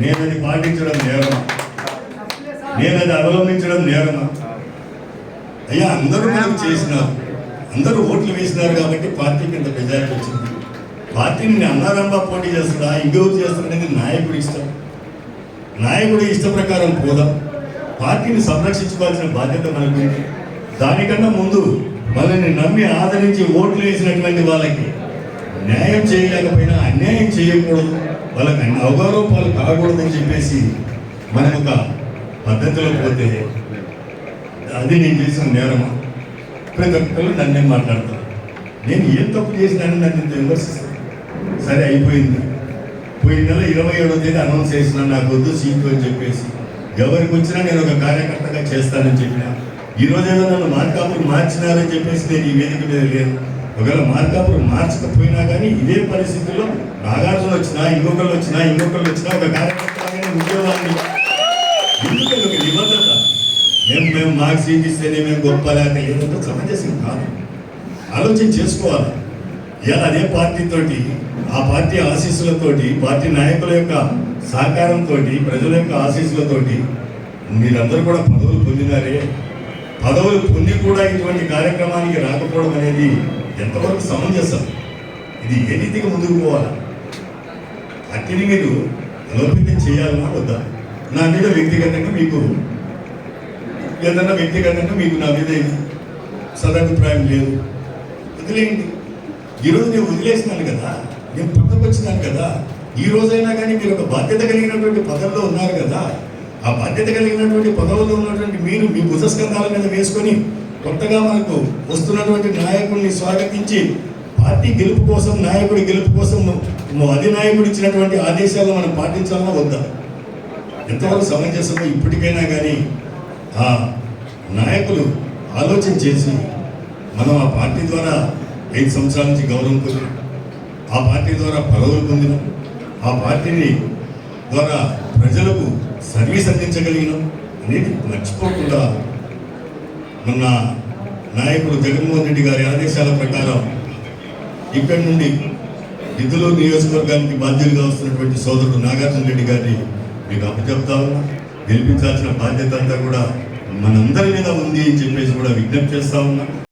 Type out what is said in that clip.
నేను అది పాటించడం నేరమా నేను అది అవలంబించడం నేరమా అయ్యా అందరూ మనకు చేసినారు అందరూ ఓట్లు వేసినారు కాబట్టి పార్టీకి ఇంత మెజార్టీ వచ్చింది. పార్టీని అన్నారంబా పోటీ చేస్తాడా? ఇంకెవరు చేస్తాడనేది నాయకుడి ఇష్టం. నాయకుడి ఇష్ట ప్రకారం పోదాం. పార్టీని సంరక్షించుకోవాల్సిన బాధ్యత మనకు దానికన్నా ముందు మనల్ని నమ్మి ఆదరించి ఓట్లు వేసినటువంటి వాళ్ళకి న్యాయం చేయలేకపోయినా అన్యాయం చేయకూడదు. వాళ్ళకి అన్ని అవగౌరవాలు కాకూడదని చెప్పేసి మనం ఒక పద్ధతిలో పోతే అది నేను చేసిన నేరమా? ప్రతి ఒక్కరు నన్నే మాట్లాడతారు. నేను ఏం తప్పు చేసినానని నన్ను ఇంత విమర్శిస్తాను సరే అయిపోయింది. పోయిన నెల ఇరవై ఏడో తేదీ అనౌన్స్ చేసిన నాకు వద్దు సీటు అని చెప్పేసి ఎవరికి వచ్చినా నేను ఒక కార్యకర్తగా చేస్తానని చెప్పిన ఈ రోజు ఏదో నన్ను మార్కాపులు మార్చినారని చెప్పేసి నేను ఈ వేదిక మీద లేను. ఒకవేళ మార్కాపురం మార్చకపోయినా కానీ ఇదే పరిస్థితుల్లో నాగార్జున వచ్చినా ఇంకొకళ్ళు వచ్చినా ఇంకొకళ్ళు వచ్చినా ఒక కార్యకర్తగానే ఉద్యోగాన్ని ఎందుకంటే ఒక నిబద్ధత. మేము మేము మాకు సీట్ ఇస్తేనే మేము గొప్ప లేక ఏదంటే సమంజసం కాదు. ఆలోచన చేసుకోవాలి. ఇలా అదే పార్టీతోటి ఆ పార్టీ ఆశీస్సులతోటి పార్టీ నాయకుల యొక్క సహకారంతో ప్రజల యొక్క ఆశీస్సులతోటి మీరందరూ కూడా పదవులు పొందినారే. పదవులు పొంది కూడా ఇటువంటి కార్యక్రమానికి రాకపోవడం అనేది ఎంతవరకు సమంజసం? ఇది ఏ రీతిగా ముందుకు పోవాలి? అట్టిని మీరు బలోపేతం చేయాలన్నా వద్దా? నా మీద వ్యక్తిగతంగా మీకు ఏదన్నా వ్యక్తిగతంగా మీకు నా మీద సదాభిప్రాయం లేదు. వదిలేయండి. ఈరోజు నేను వదిలేసినాను కదా నేను పుట్టకొచ్చినాను కదా ఈ రోజైనా కానీ మీరు ఒక బాధ్యత కలిగినటువంటి పదంలో ఉన్నారు కదా ఆ బాధ్యత కలిగినటువంటి పదవుల్లో ఉన్నటువంటి మీరు మీ భుజస్కంధాల మీద వేసుకొని కొత్తగా మనకు వస్తున్నటువంటి నాయకుడిని స్వాగతించి పార్టీ గెలుపు కోసం నాయకుడి గెలుపు కోసం అధినాయకుడు ఇచ్చినటువంటి ఆదేశాలను మనం పాటించాలన్నా వద్దా? ఎంతవరకు సమంజసమో ఇప్పటికైనా కానీ ఆ నాయకులు ఆలోచన చేసి మనం ఆ పార్టీ ద్వారా ఐదు సంవత్సరాల నుంచి గౌరవం పొందినాం. ఆ పార్టీ ద్వారా పదవులు పొందినాం. ఆ పార్టీని ద్వారా ప్రజలకు సర్వీస్ అందించగలిగినాం అనేది మర్చిపోకుండా మొన్న నాయకుడు జగన్మోహన్ రెడ్డి గారి ఆదేశాల ప్రకారం ఇక్కడి నుండి నిధులు నియోజకవర్గానికి బాధ్యులుగా వస్తున్నటువంటి సోదరుడు నాగార్జున రెడ్డి గారిని మీకు అప్పచెప్తా ఉన్నా. గెలిపించాల్సిన బాధ్యత అంతా కూడా మనందరి మీద ఉంది అని చెప్పేసి కూడా విజ్ఞప్తి చేస్తా ఉన్నా.